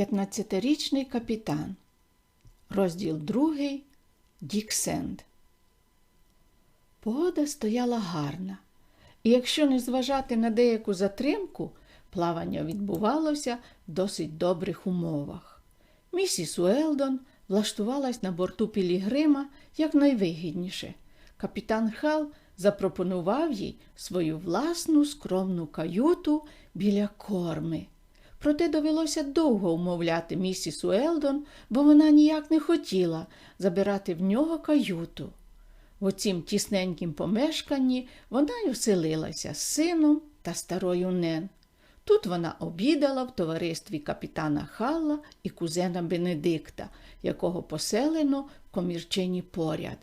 15-річний капітан. Розділ другий Дік Сенд. Погода стояла гарна, і якщо не зважати на деяку затримку, плавання відбувалося в досить добрих умовах. Місіс Уелдон влаштувалась на борту Пілігрима якнайвигідніше. Капітан Хал запропонував їй свою власну скромну каюту біля корми. Проте довелося довго умовляти місіс Уелдон, бо вона ніяк не хотіла забирати в нього каюту. В оцім тісненькім помешканні вона й оселилася з сином та старою Нен. Тут вона обідала в товаристві капітана Халла і кузена Бенедикта, якого поселено в комірчині поряд.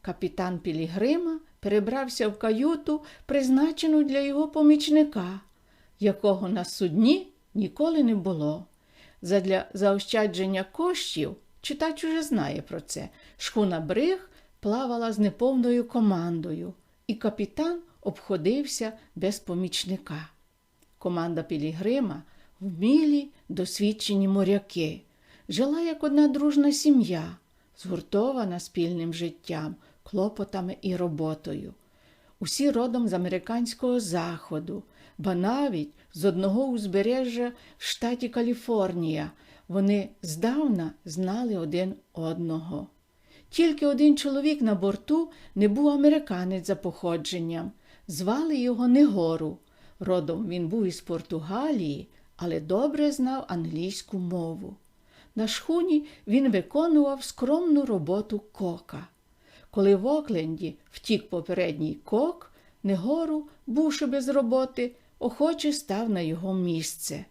Капітан Пілігрима перебрався в каюту, призначену для його помічника, якого на судні ніколи не було. Задля заощадження коштів, читач уже знає про це, шхуна Бриг плавала з неповною командою, і капітан обходився без помічника. Команда Пілігрима вмілі, досвідчені моряки, жила як одна дружна сім'я, згуртована спільним життям, клопотами і роботою. Усі родом з американського заходу, ба навіть з одного узбережжя в штаті Каліфорнія. Вони здавна знали один одного. Тільки один чоловік на борту не був американець за походженням. Звали його Негору. Родом він був із Португалії, але добре знав англійську мову. На шхуні він виконував скромну роботу кока. Коли в Окленді втік попередній кок, Негору, бувши без роботи, охоче став на його місце.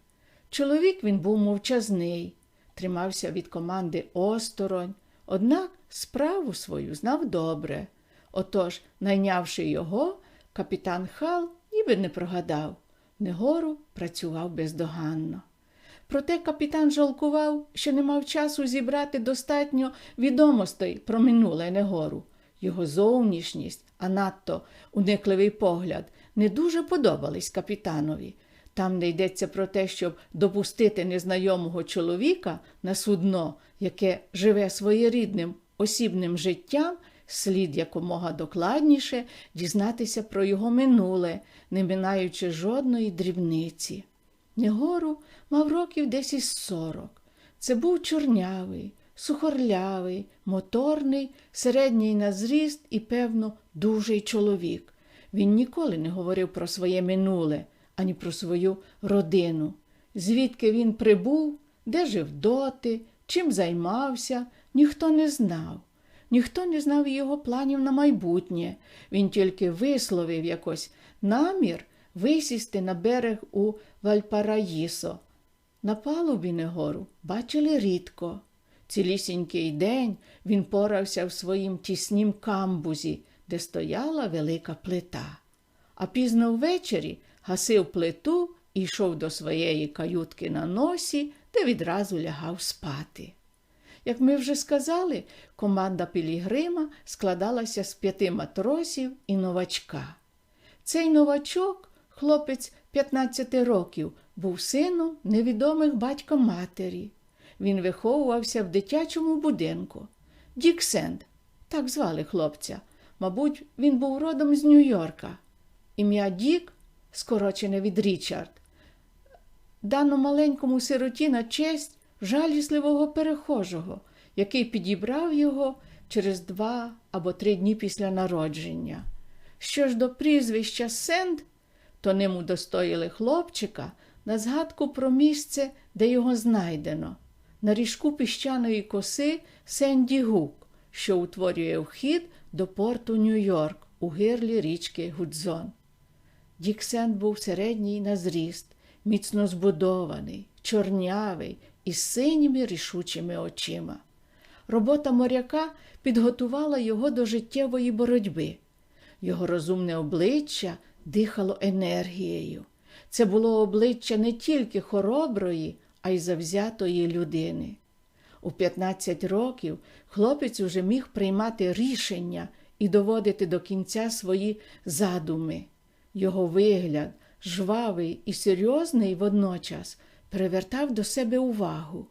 Чоловік він був мовчазний, тримався від команди осторонь, однак справу свою знав добре. Отож, найнявши його, капітан Хал ніби не прогадав. Негору працював бездоганно. Проте капітан жалкував, що не мав часу зібрати достатньо відомостей про минуле Негору. Його зовнішність, а надто уникливий погляд, не дуже подобались капітанові. Там не йдеться про те, щоб допустити незнайомого чоловіка на судно, яке живе своєрідним осібним життям, слід якомога докладніше дізнатися про його минуле, не минаючи жодної дрібниці. Негору мав років десь із сорок. Це був чорнявий, сухорлявий, моторний, середній на зріст і, певно, дужий чоловік. Він ніколи не говорив про своє минуле, ані про свою родину. Звідки він прибув, де жив доти, чим займався, ніхто не знав. Ніхто не знав його планів на майбутнє. Він тільки висловив якось намір висісти на берег у Вальпараїсо. На палубі Негору бачили рідко. Цілісінький день він порався в своїм тіснім камбузі, де стояла велика плита. А пізно ввечері гасив плиту і йшов до своєї каютки на носі, де відразу лягав спати. Як ми вже сказали, команда Пілігрима складалася з п'яти матросів і новачка. Цей новачок, хлопець 15 років, був сином невідомих батька матері. Він виховувався в дитячому будинку. Дік Сенд, так звали хлопця. Мабуть, він був родом з Нью-Йорка. Ім'я Дік, скорочене від Річард, дано маленькому сироті на честь жалісливого перехожого, який підібрав його через два або три дні після народження. Що ж до прізвища Сенд, то ним удостоїли хлопчика на згадку про місце, де його знайдено, на ріжку піщаної коси Сенді Гук, що утворює вхід до порту Нью-Йорк у гирлі річки Гудзон. Дік Сенд був середній на зріст, міцно збудований, чорнявий із синіми рішучими очима. Робота моряка підготувала його до життєвої боротьби. Його розумне обличчя дихало енергією. Це було обличчя не тільки хороброї, а й завзятої людини. У 15 років хлопець уже міг приймати рішення і доводити до кінця свої задуми. Його вигляд, жвавий і серйозний водночас, привертав до себе увагу.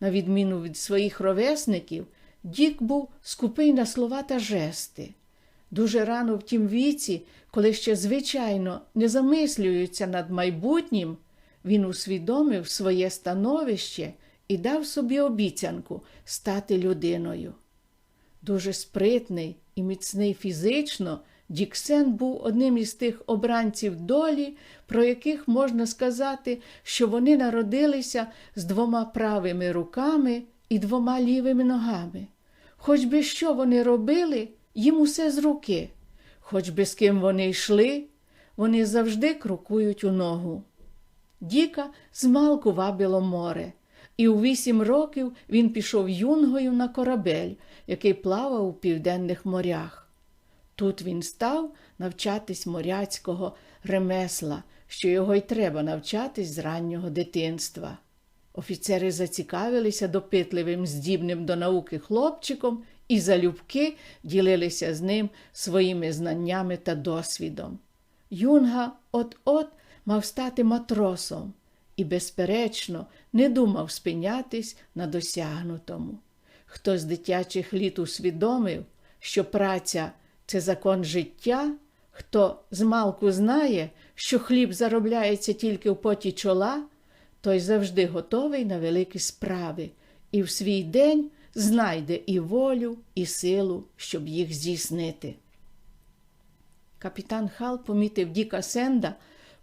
На відміну від своїх ровесників, Дік був скупий на слова та жести. Дуже рано в тім віці, коли ще звичайно не замислюються над майбутнім, він усвідомив своє становище і дав собі обіцянку стати людиною. Дуже спритний і міцний фізично, Діксен був одним із тих обранців долі, про яких можна сказати, що вони народилися з двома правими руками і двома лівими ногами. Хоч би що вони робили, їм усе з руки, хоч би з ким вони йшли, вони завжди крокують у ногу. Діка змалку вабило море, і у вісім років він пішов юнгою на корабель, який плавав у південних морях. Тут він став навчатись моряцького ремесла, що його й треба навчатись з раннього дитинства. Офіцери зацікавилися допитливим, здібним до науки хлопчиком і залюбки ділилися з ним своїми знаннями та досвідом. Юнга от-от мав стати матросом і, безперечно, не думав спинятись на досягнутому. Хто з дитячих літ усвідомив, що праця це закон життя, хто змалку знає, що хліб заробляється тільки в поті чола, той завжди готовий на великі справи і в свій день знайде і волю, і силу, щоб їх здійснити. Капітан Хал помітив Діка Сенда,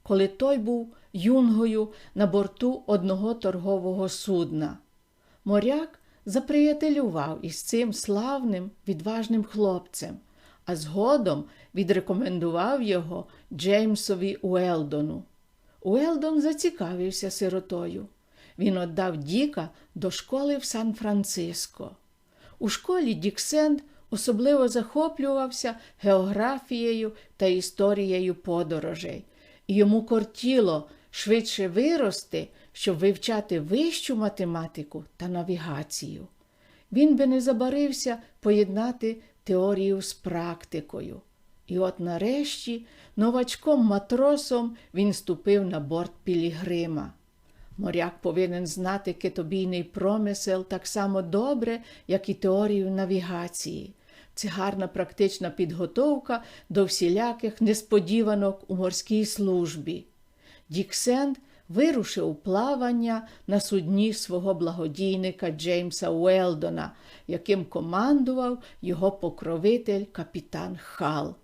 коли той був юнгою на борту одного торгового судна. Моряк заприятелював із цим славним, відважним хлопцем, а згодом відрекомендував його Джеймсові Уелдону. Уелдон зацікавився сиротою. Він отдав Діка до школи в Сан-Франциско. У школі Дік Сенд особливо захоплювався географією та історією подорожей, і йому кортіло швидше вирости, щоб вивчати вищу математику та навігацію. Він би не забарився поєднати теорію з практикою. І от нарешті новачком-матросом він ступив на борт Пілігрима. Моряк повинен знати китобійний промисел так само добре, як і теорію навігації. Це гарна практична підготовка до всіляких несподіванок у морській службі. Діксенд вирушив у плавання на судні свого благодійника Джеймса Уелдона, яким командував його покровитель капітан Хал.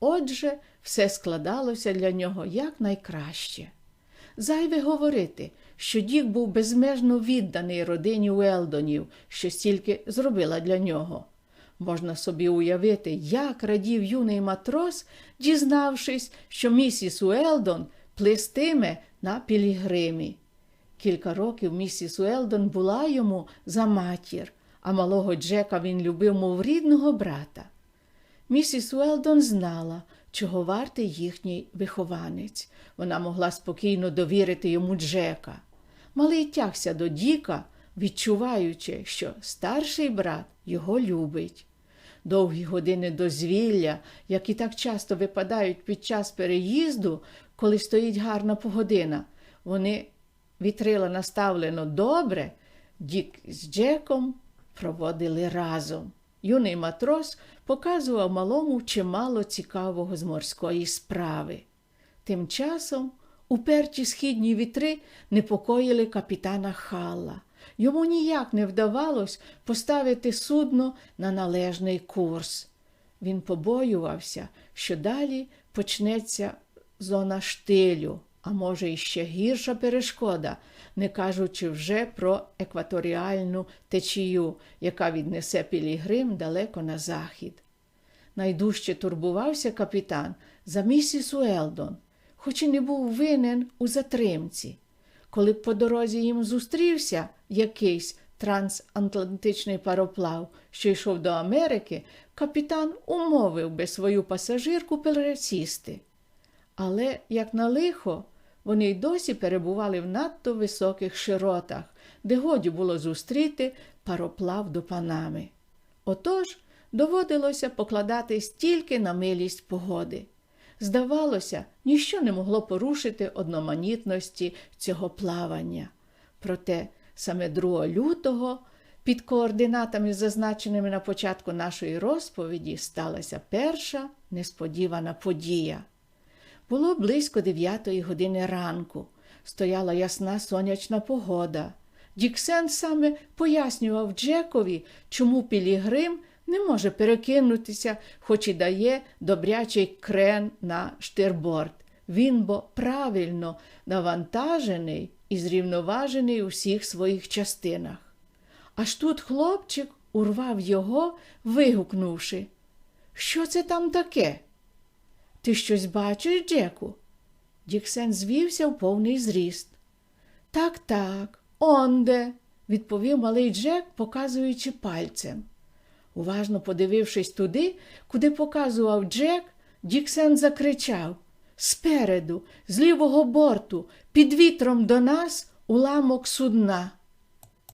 Отже, все складалося для нього якнайкраще. Зайве говорити, що Дік був безмежно відданий родині Уелдонів, що стільки зробила для нього. Можна собі уявити, як радів юний матрос, дізнавшись, що місіс Уелдон плестиме на пілігримі. Кілька років місіс Уелдон була йому за матір, а малого Джека він любив, мов рідного брата. Місіс Уелдон знала, чого вартий їхній вихованець. Вона могла спокійно довірити йому Джека. Малий тягся до Діка, відчуваючи, що старший брат його любить. Довгі години дозвілля, які так часто випадають під час переїзду, коли стоїть гарна погодина, вони вітрила наставлено добре, Дік з Джеком проводили разом. Юний матрос показував малому чимало цікавого з морської справи. Тим часом уперті східні вітри непокоїли капітана Халла. Йому ніяк не вдавалось поставити судно на належний курс. Він побоювався, що далі почнеться зона штилю, а може, іще гірша перешкода, не кажучи вже про екваторіальну течію, яка віднесе Пілігрим далеко на захід. Найдужче турбувався капітан за місіс Уелдон, хоч і не був винен у затримці. Коли б по дорозі їм зустрівся якийсь трансатлантичний пароплав, що йшов до Америки, капітан умовив би свою пасажирку пересісти. Але, як на лихо, вони й досі перебували в надто високих широтах, де годі було зустріти пароплав до Панами. Отож доводилося покладатись тільки на милість погоди. Здавалося, ніщо не могло порушити одноманітності цього плавання. Проте саме 2 лютого, під координатами, зазначеними на початку нашої розповіді, сталася перша несподівана подія. Було близько дев'ятої години ранку. Стояла ясна сонячна погода. Діксен саме пояснював Джекові, чому Пілігрим не може перекинутися, хоч і дає добрячий крен на штирборд. Він бо правильно навантажений і зрівноважений у всіх своїх частинах. Аж тут хлопчик урвав його, вигукнувши Що це там таке? Ти щось бачиш, Джеку? Діксен звівся в повний зріст. Так, так, онде, відповів малий Джек, показуючи пальцем. Уважно подивившись туди, куди показував Джек, Діксен закричав Спереду, з лівого борту, під вітром до нас уламок судна.